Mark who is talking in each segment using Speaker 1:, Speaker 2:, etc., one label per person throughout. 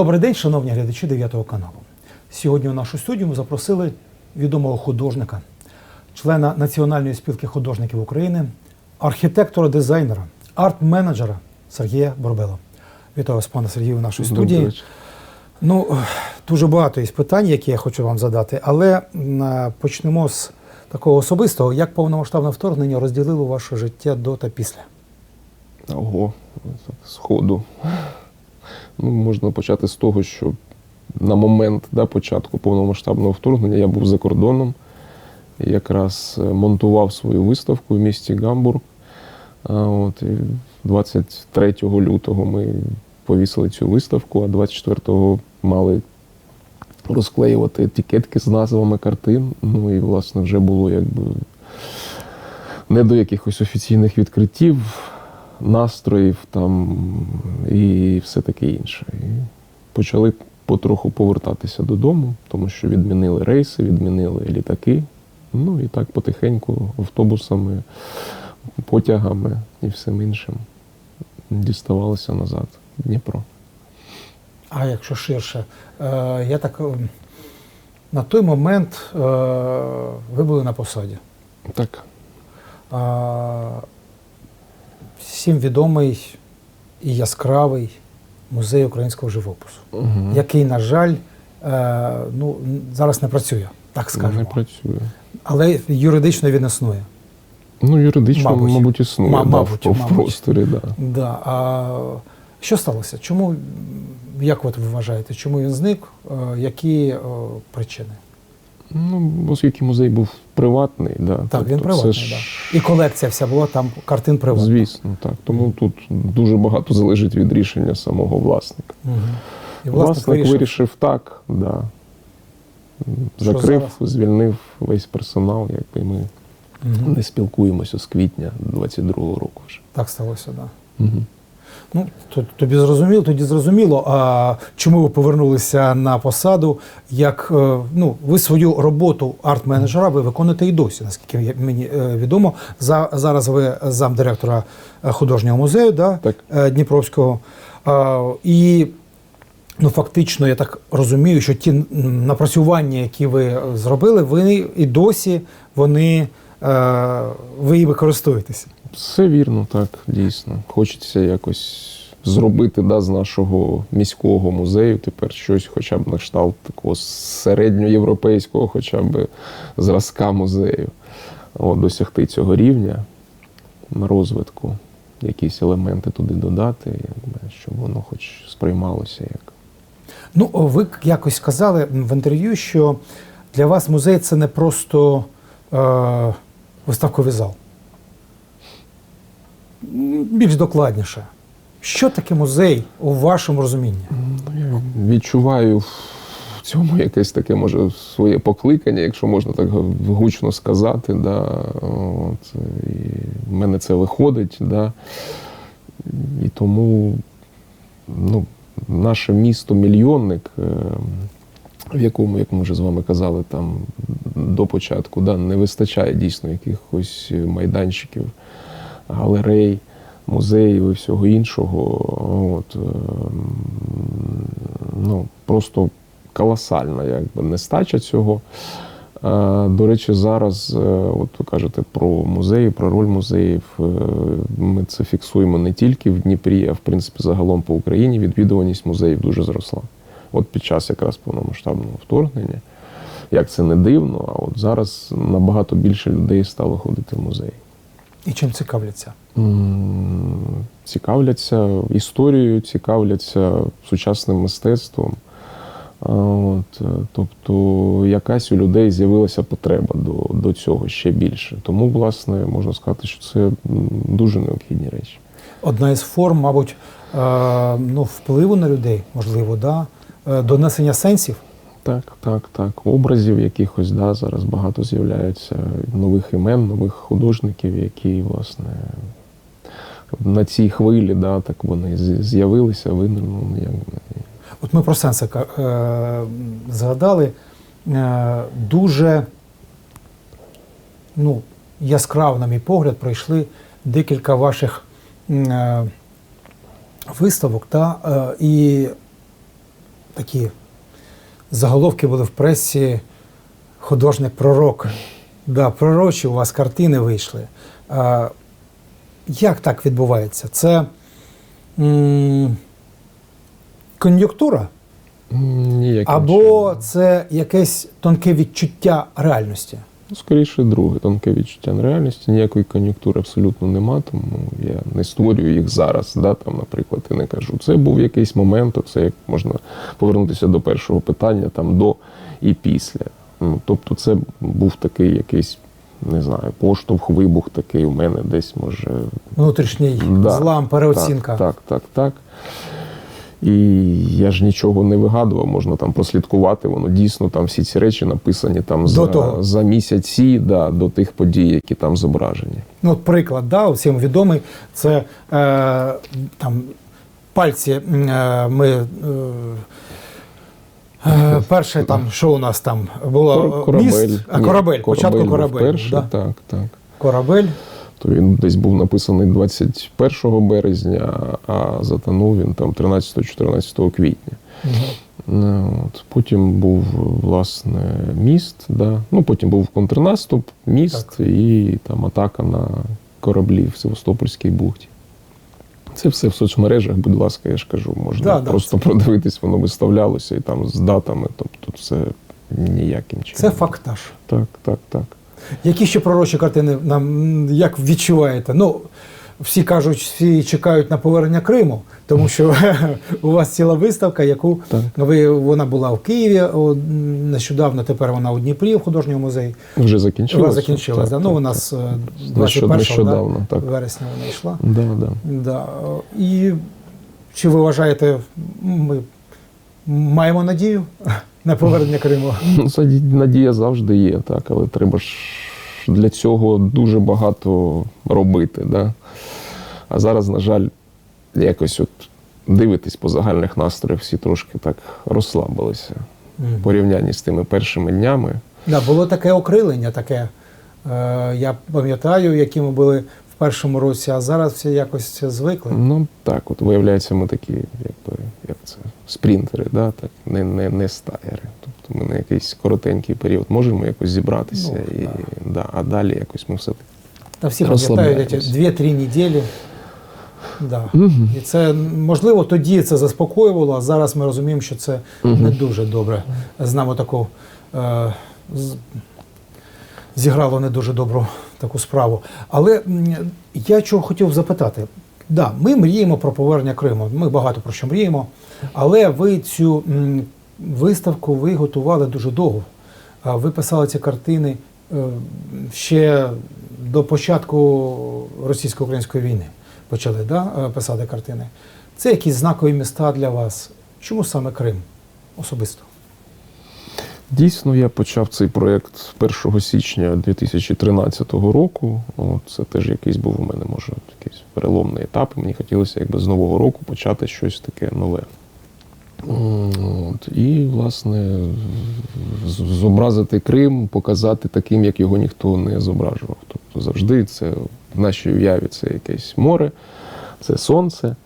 Speaker 1: Добрий день, шановні глядачі 9 каналу. Сьогодні у нашу студію ми запросили відомого художника, члена Національної спілки художників України, архітектора-дизайнера, арт-менеджера Сергія Борбела. Вітаю вас, пане Сергію, в нашій студії. Ну, дуже багато є питань, які я хочу вам задати, але почнемо з такого особистого. Як повномасштабне вторгнення розділило ваше життя до та після?
Speaker 2: Ого, сходу. Ну, можна почати з того, що на момент да, початку повномасштабного вторгнення я був за кордоном. Якраз е, монтував свою виставку в місті Гамбург. А, от, і 23 лютого ми повісили цю виставку, а 24-го мали розклеювати етикетки з назвами картин. Ну і, власне, вже було якби не до якихось офіційних відкриттів, настроїв там і все таке інше. І почали потроху повертатися додому, тому що відмінили рейси, відмінили літаки. Ну і так потихеньку автобусами, потягами і всім іншим діставалися назад в Дніпро.
Speaker 1: А якщо ширше, е, я так е, на той момент е, ви були на посаді.
Speaker 2: Так,
Speaker 1: всім відомий і яскравий музей українського живопису,
Speaker 2: угу.
Speaker 1: який, на жаль, е, ну, зараз не працює, так
Speaker 2: не
Speaker 1: скажемо.
Speaker 2: працює.
Speaker 1: Але юридично він існує.
Speaker 2: Ну, юридично,
Speaker 1: Мабуть.
Speaker 2: мабуть, існує
Speaker 1: Ма-
Speaker 2: да,
Speaker 1: мабуть,
Speaker 2: в, в просторі. Да.
Speaker 1: Да. А що сталося? Чому, як от ви вважаєте, чому він зник? Е, Які е, причини?
Speaker 2: Ну, оскільки музей був приватний, да,
Speaker 1: Так,
Speaker 2: тобто
Speaker 1: він
Speaker 2: це
Speaker 1: приватний,
Speaker 2: ж-
Speaker 1: да. І колекція вся була там картин приватних.
Speaker 2: Звісно, так. Тому тут дуже багато залежить від рішення самого власника.
Speaker 1: Угу. І
Speaker 2: Власник,
Speaker 1: вирішив,
Speaker 2: вирішив так, да.
Speaker 1: Що
Speaker 2: закрив,
Speaker 1: зараз?
Speaker 2: звільнив весь персонал, якби ми
Speaker 1: Мгм.
Speaker 2: не спілкуємося з квітня 22-го року вже.
Speaker 1: Так сталося, так. Да.
Speaker 2: Угу.
Speaker 1: Ну, тобі зрозуміло, тоді зрозуміло, а чому ви повернулися на посаду, як е, ну, ви свою роботу арт-менеджера ви виконуєте і досі, наскільки мені е, відомо. За, зараз ви замдиректора е, художнього музею да,
Speaker 2: Так.
Speaker 1: Дніпровського. А, і ну, фактично, я так розумію, що ті напрацювання, які ви зробили, ви і досі вони, ви їми користуєтеся.
Speaker 2: Все вірно, так, дійсно. Хочеться якось зробити да, з нашого міського музею тепер щось, хоча б на кшталт такого середньоєвропейського, хоча б зразка музею. От, досягти цього рівня розвитку, якісь елементи туди додати, якби, щоб воно хоч сприймалося як.
Speaker 1: Ну, ви якось сказали в інтерв'ю, що для вас музей це не просто е, виставковий зал. Більш докладніше. Що таке музей у вашому розумінні?
Speaker 2: Я відчуваю в цьому якесь таке, може, своє покликання, якщо можна так гучно сказати. Да. От, і в мене це виходить. Да. І тому ну, наше місто мільйонник, е, в якому, як ми вже з вами казали, там до початку да, не вистачає дійсно якихось майданчиків, галерей музеїв і всього іншого. От, е, ну, просто колосальна якби, нестача цього. Е, До речі, зараз, е, от ви кажете про музеї, про роль музеїв. Е, Ми це фіксуємо не тільки в Дніпрі, а в принципі загалом по Україні. Відвідуваність музеїв дуже зросла. От під час якраз повномасштабного вторгнення. Як це не дивно, а от зараз набагато більше людей стало ходити в музеї.
Speaker 1: І чим цікавляться?
Speaker 2: Цікавляться історією, цікавляться сучасним мистецтвом. От, е, тобто якась у людей з'явилася потреба до, до цього ще більше. Тому, власне, можна сказати, що це дуже необхідні речі.
Speaker 1: Одна із форм, мабуть, е, ну, впливу на людей, можливо, да? Е, донесення сенсів.
Speaker 2: Так, так, так. Образів якихось да, зараз багато з'являється нових імен, нових художників, які, власне, на цій хвилі, да, так вони з'явилися, винирнули. якби.
Speaker 1: От ми про Сенсика е, згадали. Е, дуже ну, яскраво, на мій погляд, пройшли декілька ваших е, виставок. Та, е, і такі заголовки були в пресі художник пророк. Да, пророчі у вас картини вийшли. А, як так відбувається? Це м, кон'юнктура?
Speaker 2: Ніяким
Speaker 1: Або
Speaker 2: чином.
Speaker 1: це якесь тонке відчуття реальності?
Speaker 2: Ну, скоріше, друге, тонке відчуття реальності. Ніякої кон'юнктури абсолютно нема, тому я не створюю їх зараз. Да, там, наприклад, і не кажу. Це був якийсь момент, це як можна повернутися до першого питання, там до і після. Ну, тобто, це був такий якийсь, не знаю, поштовх, вибух такий у мене десь може
Speaker 1: Внутрішній
Speaker 2: Да,
Speaker 1: злам, переоцінка.
Speaker 2: Так, так, так, так. І я ж нічого не вигадував, можна там прослідкувати. Воно дійсно там всі ці речі написані там за,
Speaker 1: того.
Speaker 2: за місяці да, до тих подій, які там зображені.
Speaker 1: Ну, от приклад, да, всім відомий, це е, там пальці. Е, ми, е, е, перше там, що у нас там було?
Speaker 2: Кор- корабель.
Speaker 1: Міст, а
Speaker 2: Ні,
Speaker 1: корабель, початку корабель.
Speaker 2: перший,
Speaker 1: да?
Speaker 2: так, так.
Speaker 1: Корабель.
Speaker 2: То він десь був написаний 21 березня, а затонув він там 13-14 квітня. Ну, От. Потім був власне міст, да. ну потім був контрнаступ, міст і там атака на кораблі в Севастопольській бухті. Це все в соцмережах, будь ласка, я ж кажу, можна
Speaker 1: Да, да,
Speaker 2: просто
Speaker 1: це-
Speaker 2: продивитись, воно виставлялося і там з датами. Тобто це ніяким чином.
Speaker 1: Це фактаж.
Speaker 2: Так, так, так.
Speaker 1: Які ще пророчі картини нам як відчуваєте? Ну, всі кажуть, всі чекають на повернення Криму, тому що у вас ціла виставка, яку
Speaker 2: Так.
Speaker 1: ви вона була в Києві о, нещодавно. Тепер вона у Дніпрі в художньому музеї.
Speaker 2: Вже
Speaker 1: У
Speaker 2: закінчилося.
Speaker 1: вас закінчилась.
Speaker 2: Так.
Speaker 1: Ну, у нас е, 21 да? вересня вона йшла.
Speaker 2: Да, да.
Speaker 1: Да. І чи ви вважаєте, ми маємо надію на повернення Криму?
Speaker 2: Ну, надія завжди є, так, але треба ж для цього дуже багато робити. Да? А зараз, на жаль, якось от дивитись по загальних настроях, всі трошки так розслабилися в порівнянні з тими першими днями.
Speaker 1: Да, було таке окрилення, таке. Е, я пам'ятаю, які ми були в першому році, а зараз всі якось звикли.
Speaker 2: Ну так, от виявляється, ми такі, як спринтери, да? так, не, не, не стаєри. Тобто ми на якийсь коротенький період можемо якось зібратися,
Speaker 1: Ну,
Speaker 2: і, да. а далі якось ми все
Speaker 1: Та всі пам'ятають
Speaker 2: Розслабляємось.
Speaker 1: ці 2-3 неділі. Да.
Speaker 2: Мгм.
Speaker 1: І це можливо тоді це заспокоювало, а зараз ми розуміємо, що це не дуже добре. З нами таку е, з- зіграло не дуже добру таку справу. Але я чого хотів запитати. Да, ми мріємо про повернення Криму. Ми багато про що мріємо. Але ви цю виставку ви готували дуже довго. Ви писали ці картини е, ще до початку російсько-української війни. Почали да, е, писати картини. Це якісь знакові міста для вас. Чому саме Крим особисто?
Speaker 2: Дійсно, я почав цей проєкт 1 січня 2013 року. Це теж якийсь був у мене, може, якийсь переломний етап. Мені хотілося якби з нового року почати щось таке нове. От, і, власне, зобразити Крим, показати таким, як його ніхто не зображував. Тобто завжди це в нашій уяві це якесь море, це сонце.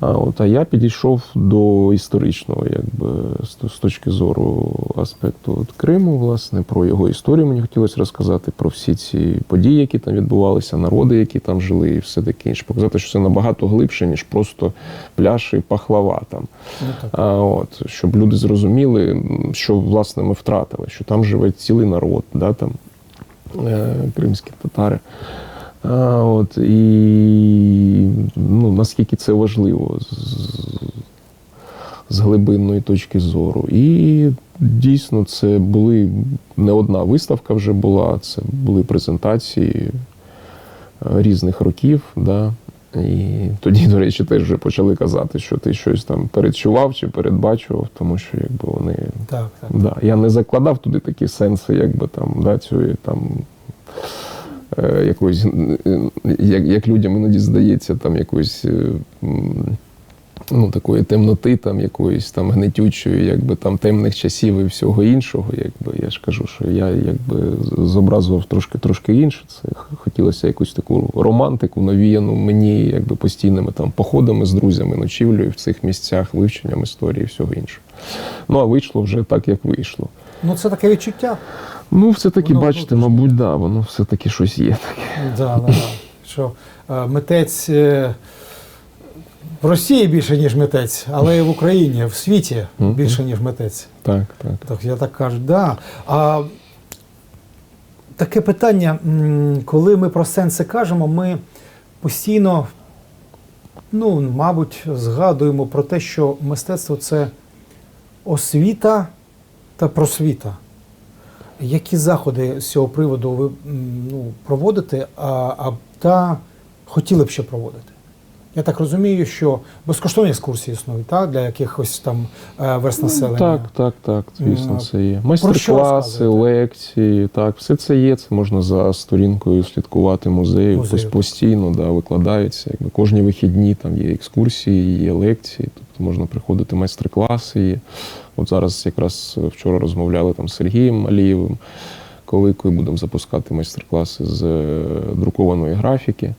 Speaker 2: А, от, а я підійшов до історичного, якби з, з точки зору аспекту от Криму, власне, про його історію мені хотілося розказати, про всі ці події, які там відбувалися, народи, які там жили, і все таке інше. Показати, що це набагато глибше, ніж просто пляж і пахлава там.
Speaker 1: Ну.
Speaker 2: А, от, щоб люди зрозуміли, що власне ми втратили, що там живе цілий народ, да, там, е, кримські татари. А, от, і ну, наскільки це важливо з, з глибинної точки зору. І дійсно це були не одна виставка вже була, це були презентації е, різних років. Да. І тоді, до речі, теж вже почали казати, що ти щось там передчував чи передбачував, тому що якби вони
Speaker 1: Так, так.
Speaker 2: Да, я не закладав туди такі сенси, якби там, да, цієї там. Е, Якоїсь, е, як, як людям іноді здається, там якоїсь е, ну, такої темноти, там, якоїсь там гнетючої, якби там темних часів і всього іншого. Якби я ж кажу, що я якби зобразував трошки трошки інше. Це хотілося якусь таку романтику, навіяну мені якби постійними там походами з друзями, ночівлею в цих місцях, вивченням історії і всього іншого. Ну а вийшло вже так, як вийшло.
Speaker 1: Ну, це таке відчуття.
Speaker 2: Ну, все-таки,
Speaker 1: Воно
Speaker 2: бачите,
Speaker 1: внутрішнє.
Speaker 2: мабуть, да, воно все-таки щось є таке.
Speaker 1: Да, да, да. Що е, митець е, в Росії більше, ніж митець, але і в Україні, в світі
Speaker 2: Мгм.
Speaker 1: більше, ніж митець.
Speaker 2: Так, так.
Speaker 1: Так, я так кажу, да. А таке питання, м, коли ми про сенси кажемо, ми постійно, ну, мабуть, згадуємо про те, що мистецтво це освіта та просвіта. Які заходи з цього приводу ви ну, проводите, а, а та хотіли б ще проводити? Я так розумію, що безкоштовні екскурсії існують так, для якихось там е, верст населення.
Speaker 2: Так, так, так, звісно, це є. Майстер-класи, лекції, так, все це є. Це можна за сторінкою слідкувати музею.
Speaker 1: Музею,
Speaker 2: Пос- Постійно да, викладаються. Якби кожні вихідні там є екскурсії, є лекції, тобто можна приходити майстер-класи. Є. От зараз якраз вчора розмовляли там з Сергієм Малієвим, коли, будемо запускати майстер-класи з е, друкованої графіки.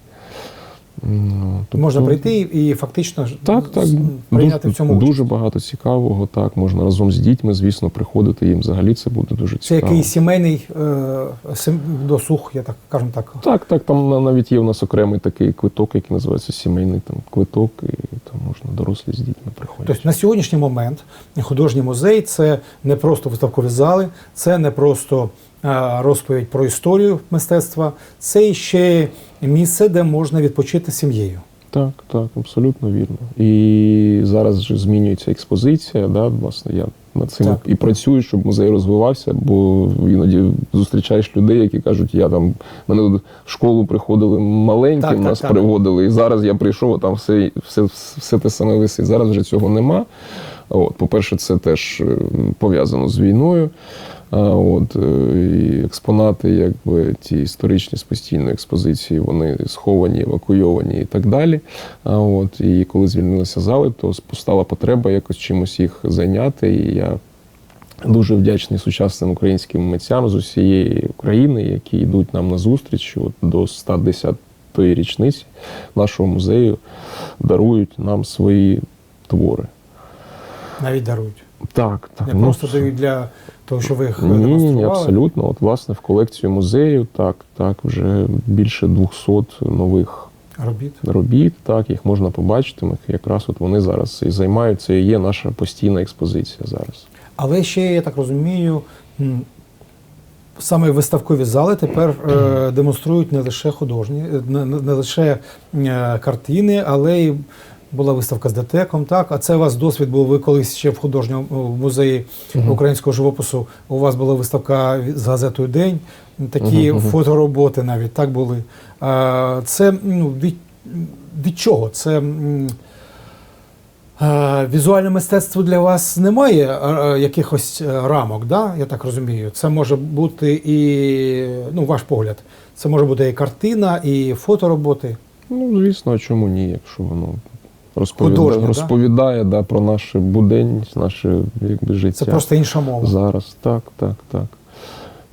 Speaker 2: Ну, тобто-
Speaker 1: Можна прийти і фактично
Speaker 2: так, так.
Speaker 1: прийняти
Speaker 2: дуже,
Speaker 1: в цьому участь.
Speaker 2: дуже багато цікавого. Так, можна разом з дітьми, звісно, приходити. Їм взагалі це буде дуже
Speaker 1: Це
Speaker 2: цікаво.
Speaker 1: якийсь сімейний е, сем- досуг, я так кажемо так.
Speaker 2: Так, так, там на- навіть є в нас окремий такий квиток, який називається сімейний там квиток, і там можна дорослі з дітьми приходити.
Speaker 1: Тобто на сьогоднішній момент художній музей це не просто виставкові зали, це не просто розповідь про історію мистецтва, це ще місце, де можна відпочити сім'єю.
Speaker 2: Так, так, абсолютно вірно. І зараз же змінюється експозиція. Да, власне, я над цим
Speaker 1: Так.
Speaker 2: і працюю, щоб музей розвивався, бо іноді зустрічаєш людей, які кажуть, я там мене в школу приходили маленьким,
Speaker 1: Так, так,
Speaker 2: нас
Speaker 1: так.
Speaker 2: приводили, і зараз я прийшов, а там все, все, все те саме висить. Зараз вже цього нема. От, по-перше, це теж е, пов'язано з війною. От е, і експонати, якби ті історичні з постійної експозиції, вони сховані, евакуйовані і так далі. От і коли звільнилися зали, то постала потреба якось чимось їх зайняти. І я дуже вдячний сучасним українським митцям з усієї України, які йдуть нам на зустріч от до 110-ї річниці нашого музею, дарують нам свої твори.
Speaker 1: Навіть дарують.
Speaker 2: Так, так.
Speaker 1: Не
Speaker 2: ну,
Speaker 1: просто дають для того, що ви їх
Speaker 2: Ні, ні, ні, абсолютно. От, власне, в колекцію музею, так, так, вже більше 200 нових
Speaker 1: Робіт.
Speaker 2: робіт. Так, їх можна побачити. Ми Якраз от вони зараз і займаються, і є наша постійна експозиція зараз.
Speaker 1: Але ще, я так розумію, саме виставкові зали тепер е, демонструють не лише художні, е, не лише е, картини, але й була виставка з детеком. Так, а це у вас досвід був. Ви колись ще в художньому музеї
Speaker 2: Мгм.
Speaker 1: українського живопису. У вас була виставка з газетою День. Такі
Speaker 2: Мгм, мгм.
Speaker 1: фотороботи навіть так були. Е, Це ну, від, від чого? Це. Е, Візуальне мистецтво для вас немає якихось е, рамок, да? я так розумію. Це може бути і, ну, ваш погляд, це може бути і картина, і фотороботи.
Speaker 2: Ну, звісно, а чому ні, якщо воно розповідає,
Speaker 1: Художнє, да?
Speaker 2: розповідає да, про нашу буденність, наше якби, життя.
Speaker 1: Це просто інша мова.
Speaker 2: Зараз, так, так, так.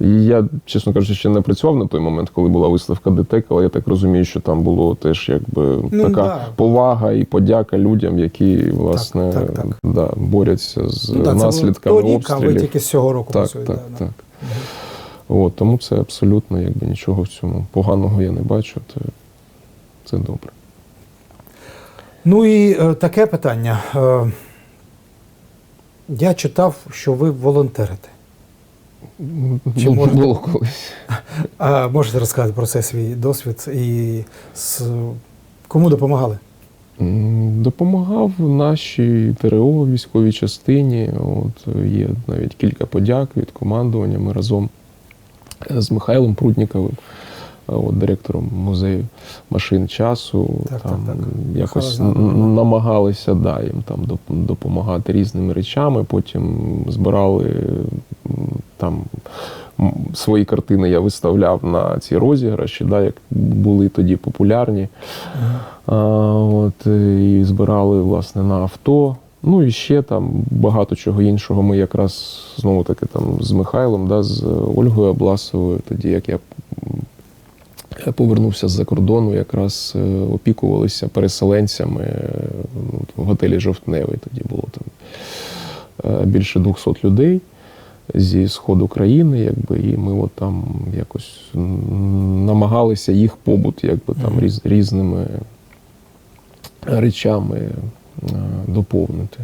Speaker 2: І я, чесно кажучи, ще не працював на той момент, коли була виставка ДТЕК, але я так розумію, що там було теж якби
Speaker 1: Ну,
Speaker 2: така
Speaker 1: да.
Speaker 2: повага і подяка людям, які власне
Speaker 1: так, так.
Speaker 2: Да, борються з
Speaker 1: Ну, да, це
Speaker 2: наслідками
Speaker 1: було торік, а ви тільки з цього року
Speaker 2: Так, так,
Speaker 1: да,
Speaker 2: так. От, тому це абсолютно якби нічого в цьому поганого я не бачу. Це, це добре.
Speaker 1: Ну і е, таке питання. Е, я читав, що ви волонтерите. Чи можете-
Speaker 2: Було колись.
Speaker 1: А можете розказати про це свій досвід і з, кому допомагали?
Speaker 2: Допомагав нашій ТРО військовій частині. От є навіть кілька подяк від командування. Ми разом з Михайлом Прудніковим, от, директором музею машин часу,
Speaker 1: Так,
Speaker 2: там
Speaker 1: так, так.
Speaker 2: якось намагалися да, їм там допомагати різними речами. Потім збирали там свої картини. Я виставляв на ці розіграші, да, як були тоді популярні. А, от, е, і збирали власне на авто. Ну і ще там багато чого іншого. Ми якраз знову таки там з Михайлом, да, з Ольгою Абласовою, тоді як я я повернувся з-за кордону, якраз е, опікувалися переселенцями е, в готелі Жовтневий. Тоді було там е, більше 200 людей зі сходу країни, якби, і ми от там якось намагалися їх побут, якби там різ, різними речами доповнити.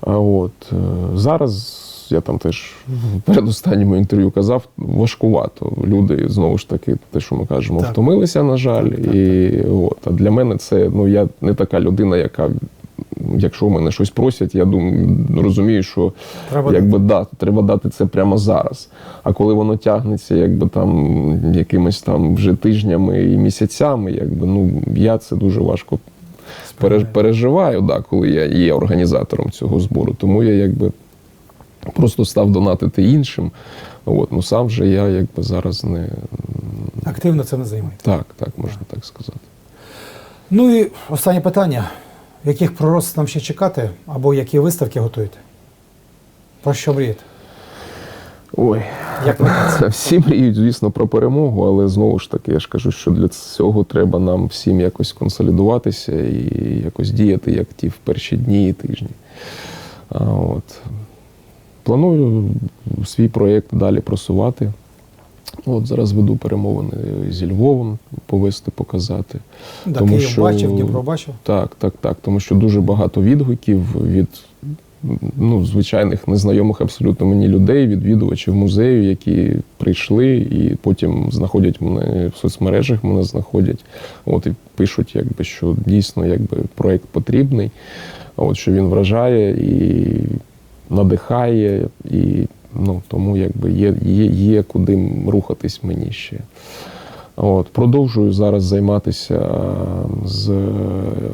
Speaker 2: А от зараз я там теж в передостанньому інтерв'ю казав, важкувато. Люди знову ж таки, те, що ми кажемо,
Speaker 1: Так.
Speaker 2: втомилися, на жаль.
Speaker 1: Так, так,
Speaker 2: і от а для мене це ну я не така людина, яка. Якщо в мене щось просять, я думаю, розумію, що
Speaker 1: Треба
Speaker 2: якби да, треба дати це прямо зараз. А коли воно тягнеться, якби там якимись там вже тижнями і місяцями, якби ну я це дуже важко пере, переживаю, да, коли я є організатором цього збору. Тому я якби просто став донатити іншим. От, ну сам же я якби зараз не
Speaker 1: активно це не займаєте.
Speaker 2: так, так можна так сказати.
Speaker 1: Ну і останнє питання: яких пророцтв нам ще чекати, або які виставки готуєте? Про що мрієте?
Speaker 2: Ой,
Speaker 1: Як
Speaker 2: всі мріють, звісно, про перемогу, але знову ж таки, я ж кажу, що для цього треба нам всім якось консолідуватися і якось діяти, як ті в перші дні і тижні. А, от. Планую свій проєкт далі просувати. От зараз веду перемовини зі Львовом, повести, показати.
Speaker 1: Да,
Speaker 2: Тому
Speaker 1: Київ
Speaker 2: що-
Speaker 1: бачив, Дніпро бачив.
Speaker 2: Так, так, так. Тому що дуже багато відгуків від ну, звичайних незнайомих абсолютно мені людей, відвідувачів музею, які прийшли і потім знаходять мене в соцмережах, мене знаходять. От і пишуть, якби, що дійсно якби, проєкт потрібний, от, що він вражає і надихає, і ну, тому якби є, є, є куди рухатись мені ще. От, продовжую зараз займатися з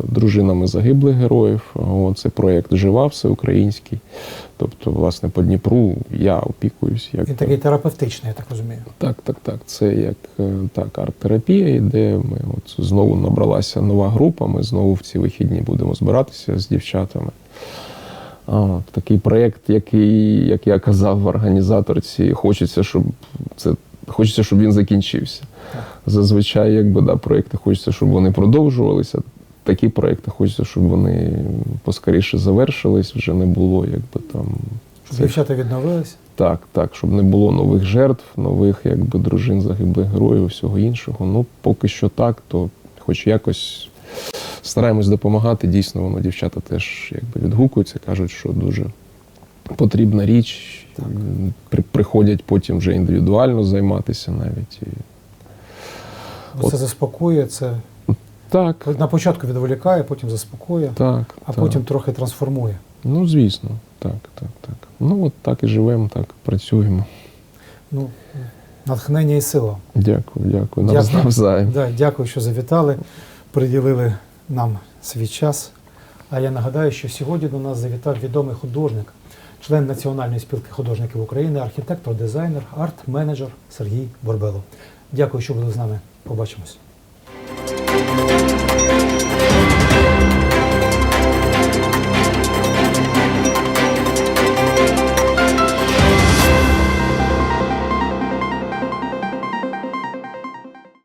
Speaker 2: дружинами загиблих героїв. От, це проєкт Жива всеукраїнський. Тобто, власне, по Дніпру я опікуюсь. Як
Speaker 1: Він такий терапевтичний, я так розумію.
Speaker 2: так, так, так. Це як е, так, арт-терапія йде. Ми от знову набралася нова група. Ми знову в ці вихідні будемо збиратися з дівчатами. От, такий проєкт, який, як я казав, організаторці, хочеться, щоб це хочеться, щоб він закінчився. Зазвичай, якби да, проєкти хочеться, щоб вони продовжувалися. Такі проєкти хочеться, щоб вони поскоріше завершились, вже не було, якби там.
Speaker 1: Щоб
Speaker 2: цих-
Speaker 1: дівчата відновились.
Speaker 2: так, так, щоб не було нових жертв, нових якби дружин загиблих героїв, всього іншого. Ну, поки що так, то хоч якось стараємось допомагати. Дійсно, воно дівчата теж якби відгукуються, кажуть, що дуже потрібна річ. При, приходять потім вже індивідуально займатися навіть. І...
Speaker 1: Це заспокоює, це
Speaker 2: Так,
Speaker 1: на початку відволікає, потім заспокоює,
Speaker 2: так.
Speaker 1: а
Speaker 2: так.
Speaker 1: потім трохи трансформує.
Speaker 2: Ну, звісно, так, так, так. Ну, от так і живемо, так працюємо.
Speaker 1: Ну, натхнення і сила.
Speaker 2: Дякую, дякую.
Speaker 1: Дякую.
Speaker 2: Навзаєм.
Speaker 1: Да, дякую, що завітали, приділили нам свій час. А я нагадаю, що сьогодні до нас завітав відомий художник, член Національної спілки художників України, архітектор, дизайнер, арт-менеджер Сергій Борбело. Дякую, що були з нами. Побачимось.